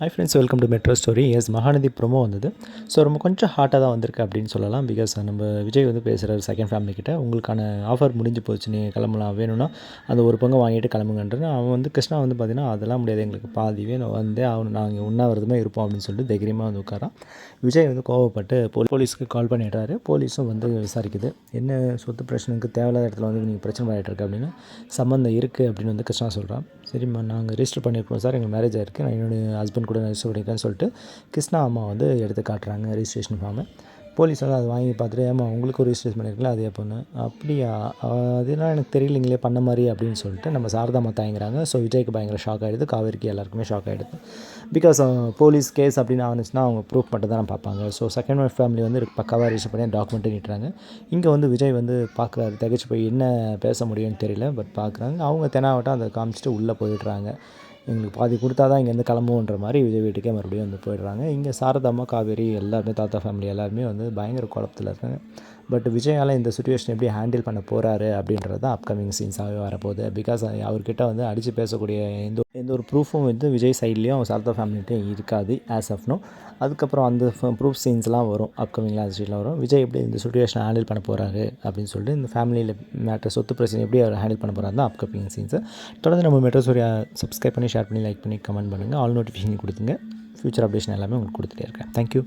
Hi friends welcome to metro stories Mahanadi promo வந்தது. So ரொம்ப கொஞ்சம் ஹாட்டாக தான் வந்திருக்கு அப்படின்னு சொல்லலாம். பிகாஸ் நம்ம விஜய் வந்து பேசுகிறார் செகண்ட் ஃபேமிலி கிட்ட. உங்களுக்கான ஆஃபர் முடிஞ்சு போச்சு நீங்கள் கிளம்பலாம். வேணும்னா அந்த ஒரு பங்கு வாங்கிட்டு கிளம்புங்கன்றேன் அவன் வந்து கிருஷ்ணா வந்து பார்த்தீங்கன்னா அதெல்லாம் முடியாது. எங்களுக்கு பாதி வேணும். வந்தே அவன் நாங்கள் உண்ணாவிரதமாக இருப்போம். அப்படின்னு சொல்லிட்டு தைரியமாக வந்து உட்காரான். விஜய் வந்து கோவப்பட்டு போலீஸ்க்கு கால் பண்ணிடுறாரு. போலீஸும் வந்து விசாரிக்குது. என்ன சொத்து பிரச்சனைக்கு தேவையில்லாத இடத்துல வந்து நீங்கள் பிரச்சனை பண்ணிட்டு இருக்கு? அப்படின்னு சம்மந்தம் இருக்குது அப்படின்னு வந்து கிருஷ்ணா சொல்கிறான் சரிம்மா நாங்கள் ரிஜிஸ்டர் பண்ணியிருக்கோம் சார். எங்கள் மேரேஜ் ஆயிருக்கு. நான் என்னுடைய ஹஸ்பண்ட் கூட ரிஜிஸ்டர் பண்ணியிருக்கேன்னு சொல்லிட்டு கிருஷ்ணா அம்மா வந்து எடுத்து காட்டுறாங்க ரிஜிஸ்ட்ரேஷன் ஃபார்மை போலீஸ் வந்து அதை வாங்கி பார்த்துட்டு ஏமா உங்களுக்கு ஒரு ரிஜிஸ்ட்ரேஷன் பண்ணியிருக்கல அது எப்போன்னு? அப்படியா அதெல்லாம் எனக்கு தெரியலைங்களே பண்ண மாதிரி அப்படின்னு சொல்லிட்டு நம்ம சாரதாமா தயங்குறாங்க. ஸோ விஜய்க்கு பயங்கர ஷாக் ஆகிடுது காவேரிக்கு எல்லாருக்குமே ஷாக் ஆகிடுது பிகாஸ் போலீஸ் கேஸ் அப்படின்னு ஆனிச்சுன்னா அவங்க ப்ரூஃப் மட்டும் தான் பார்ப்பாங்க. ஸோ செகண்ட் ஒய்ஃப் ஃபேமிலி வந்து பக்காவாக ரிஜிஸ்டர் பண்ணி டாக்குமெண்ட்டு நீட்டுறாங்க. இங்கே வந்து விஜய் வந்து பார்க்குறாரு தகச்சு போய் என்ன பேச முடியும்னு தெரியல பட் பார்க்குறாங்க. அவங்க தெனாவட்டம் அதை காமிச்சிட்டு உள்ளே போயிடுறாங்க. எங்களுக்கு பாதி கொடுத்தா தான் இங்கேருந்து கிளம்புவோன்ற மாதிரி விஜய் வீட்டுக்கே மறுபடியும் வந்து போயிடுறாங்க. இங்கே சாரதாம்மா காவேரி எல்லாருமே தாத்தா ஃபேமிலி எல்லாருமே வந்து பயங்கர குழப்பத்தில் இருக்காங்க. பட் விஜயால் இந்த சுச்சுவேஷன் எப்படி ஹேண்டில் பண்ண போகிறாரு அப்படின்றது தான் அப்கமிங் சீன்ஸாகவே வரப்போகுது. பிகாஸ் அவர்கிட்ட வந்து அடித்து பேசக்கூடிய எந்த எந்த ஒரு ப்ரூஃபும் வந்து விஜய் சைட்லேயும் சாரதா ஃபேமிலிகிட்டையும் இருக்காது ஆஸ் ஆஃப் நோ அதுக்கப்புறம் அந்த ப்ரூஃப் சீன்ஸ்லாம் வரும் அப்கமிங் லாஸ்ட்டில் வரும். விஜய் எப்படி இந்த சுச்சுவேஷன் ஹேண்டில் பண்ண போகிறாரு அப்படின்னு சொல்லிட்டு இந்த ஃபேமிலியில் மேட்டர் சொத்து பிரச்சனை எப்படி அவர் ஹேண்டில் பண்ண போகிறாரு தான் அப்கமிங் சீன்ஸை தொடர்ந்து நம்ம மெட்ரோ சூரியா சப்ஸ்கிரைப் பண்ணி ஷேர் பண்ணி லைக் பண்ணி கமெண்ட் பண்ணுங்கள் ஆல் நோட்டிஃபிகேஷன் கொடுத்துங்க ஃபியூச்சர் அப்டேஷன் எல்லாமே உங்களுக்கு கொடுத்துட்டே இருக்கேன். தேங்க்யூ